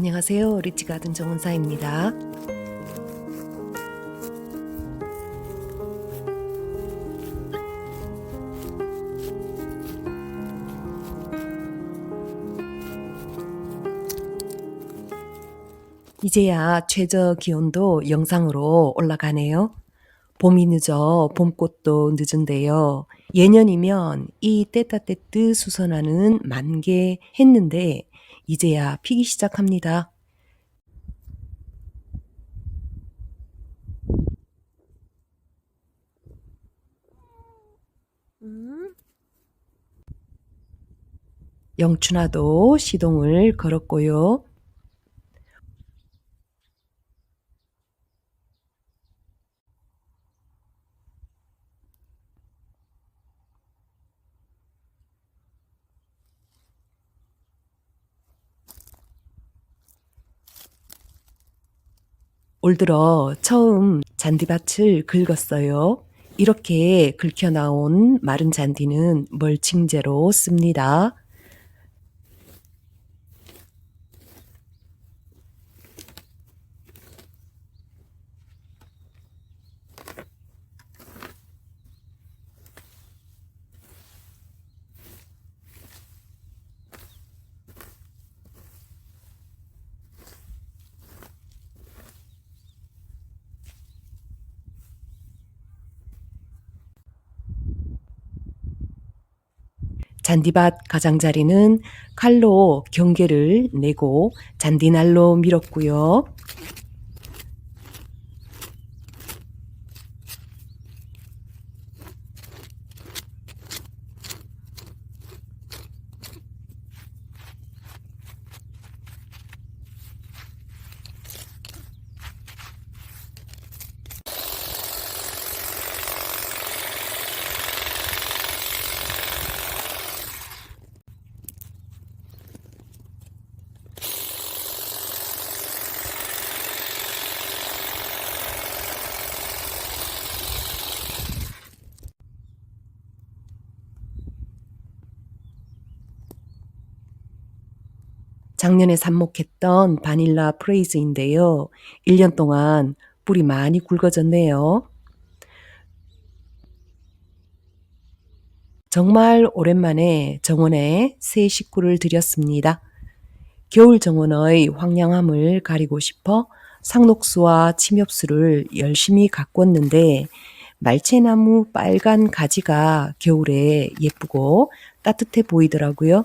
안녕하세요. 리치가든 정은사입니다. 이제야 최저 기온도 영상으로 올라가네요. 봄이 늦어 봄꽃도 늦은데요. 예년이면 이 떼따떼뜨 수선화는 만개 했는데 이제야 피기 시작합니다. 영춘아도 시동을 걸었고요. 올 들어 처음 잔디밭을 긁었어요. 이렇게 긁혀 나온 마른 잔디는 멀칭제로 씁니다. 잔디밭 가장자리는 칼로 경계를 내고 잔디날로 밀었고요. 작년에 삽목했던 바닐라 프레이즈인데요. 1년 동안 뿌리 많이 굵어졌네요. 정말 오랜만에 정원에 새 식구를 들였습니다. 겨울 정원의 황량함을 가리고 싶어 상록수와 침엽수를 열심히 가꿨는데 말채나무 빨간 가지가 겨울에 예쁘고 따뜻해 보이더라고요.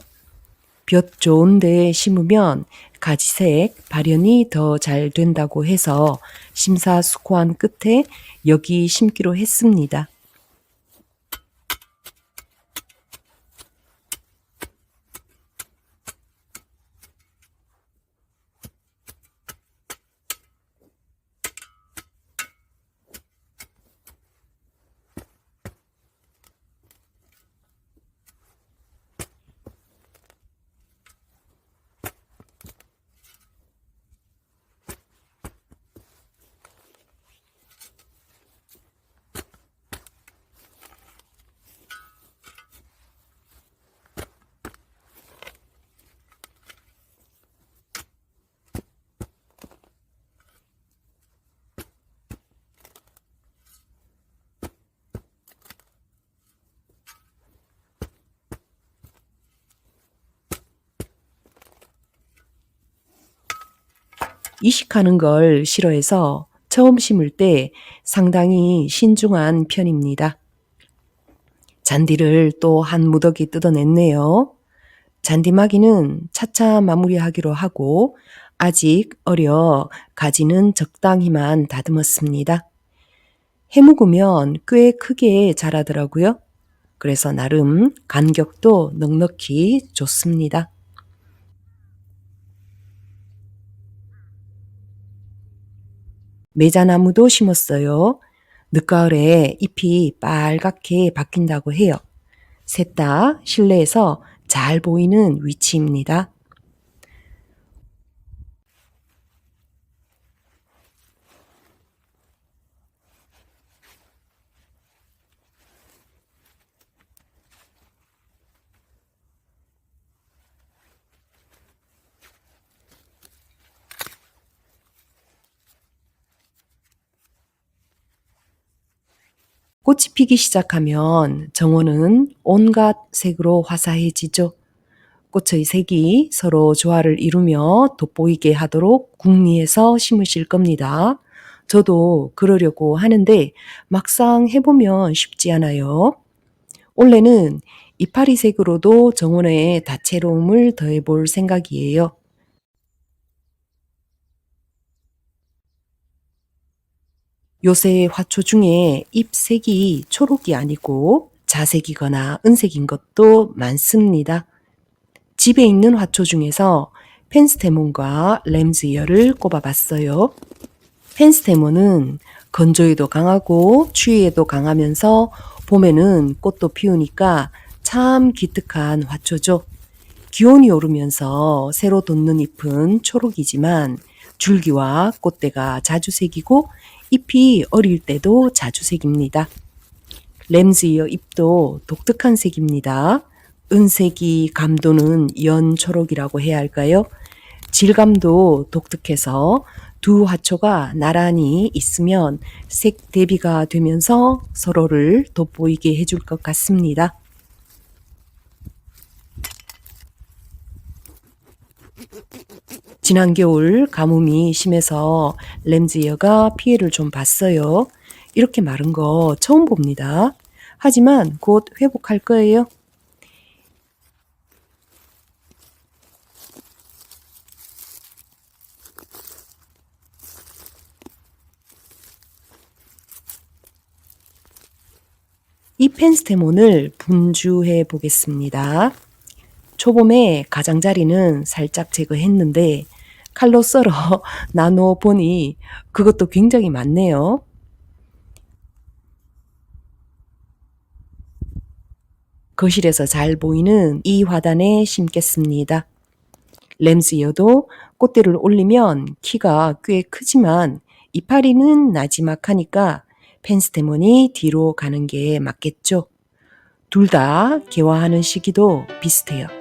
볕 좋은 데 심으면 가지색 발현이 더 잘 된다고 해서 심사숙고한 끝에 여기 심기로 했습니다. 이식하는 걸 싫어해서 처음 심을 때 상당히 신중한 편입니다. 잔디를 또 한 무더기 뜯어냈네요. 잔디마기는 차차 마무리하기로 하고 아직 어려 가지는 적당히만 다듬었습니다. 해묵으면 꽤 크게 자라더라고요. 그래서 나름 간격도 넉넉히 좋습니다. 메자나무도 심었어요. 늦가을에 잎이 빨갛게 바뀐다고 해요. 셋 다 실내에서 잘 보이는 위치입니다. 꽃이 피기 시작하면 정원은 온갖 색으로 화사해지죠. 꽃의 색이 서로 조화를 이루며 돋보이게 하도록 궁리해서 심으실 겁니다. 저도 그러려고 하는데 막상 해보면 쉽지 않아요. 올해는 이파리색으로도 정원에 다채로움을 더해볼 생각이에요. 요새 화초 중에 잎색이 초록이 아니고 자색이거나 은색인 것도 많습니다. 집에 있는 화초 중에서 펜스테몬과 램즈이어를 꼽아봤어요. 펜스테몬은 건조에도 강하고 추위에도 강하면서 봄에는 꽃도 피우니까 참 기특한 화초죠. 기온이 오르면서 새로 돋는 잎은 초록이지만 줄기와 꽃대가 자주 색이고 잎이 어릴 때도 자주 색입니다. 램즈이어 잎도 독특한 색입니다. 은색이 감도는 연초록이라고 해야 할까요? 질감도 독특해서 두 화초가 나란히 있으면 색 대비가 되면서 서로를 돋보이게 해줄 것 같습니다. 지난 겨울 가뭄이 심해서 램즈이어가 피해를 좀 봤어요. 이렇게 마른 거 처음 봅니다. 하지만 곧 회복할 거예요. 이 펜스테몬을 분주해 보겠습니다. 초봄에 가장자리는 살짝 제거했는데 칼로 썰어 나누어 보니 그것도 굉장히 많네요. 거실에서 잘 보이는 이 화단에 심겠습니다. 램스이어도 꽃대를 올리면 키가 꽤 크지만 이파리는 나지막하니까 펜스테몬이 뒤로 가는 게 맞겠죠. 둘 다 개화하는 시기도 비슷해요.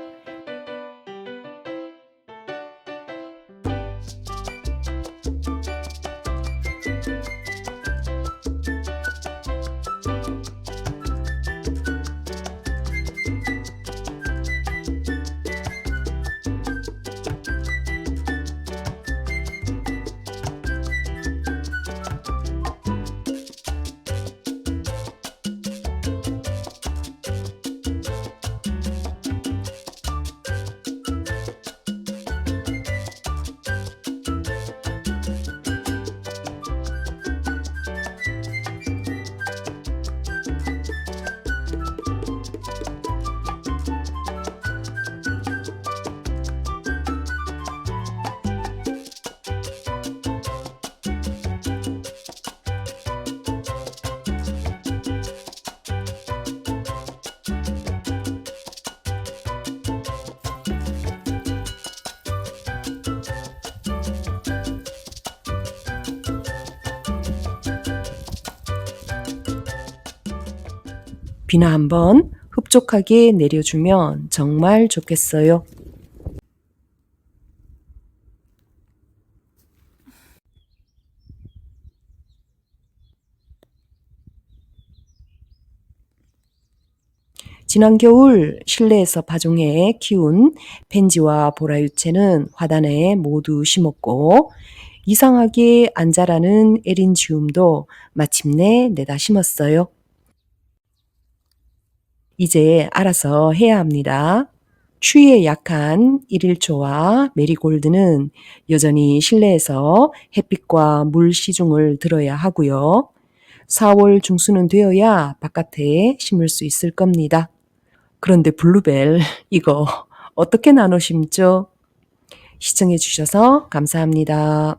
비나 한번 흡족하게 내려주면 정말 좋겠어요. 지난 겨울 실내에서 파종해 키운 펜지와 보라유채는 화단에 모두 심었고 이상하게 안 자라는 에린지움도 마침내 내다 심었어요. 이제 알아서 해야 합니다. 추위에 약한 일일초와 메리골드는 여전히 실내에서 햇빛과 물 시중을 들어야 하고요. 4월 중순은 되어야 바깥에 심을 수 있을 겁니다. 그런데 블루벨 이거 어떻게 나눠 심죠? 시청해 주셔서 감사합니다.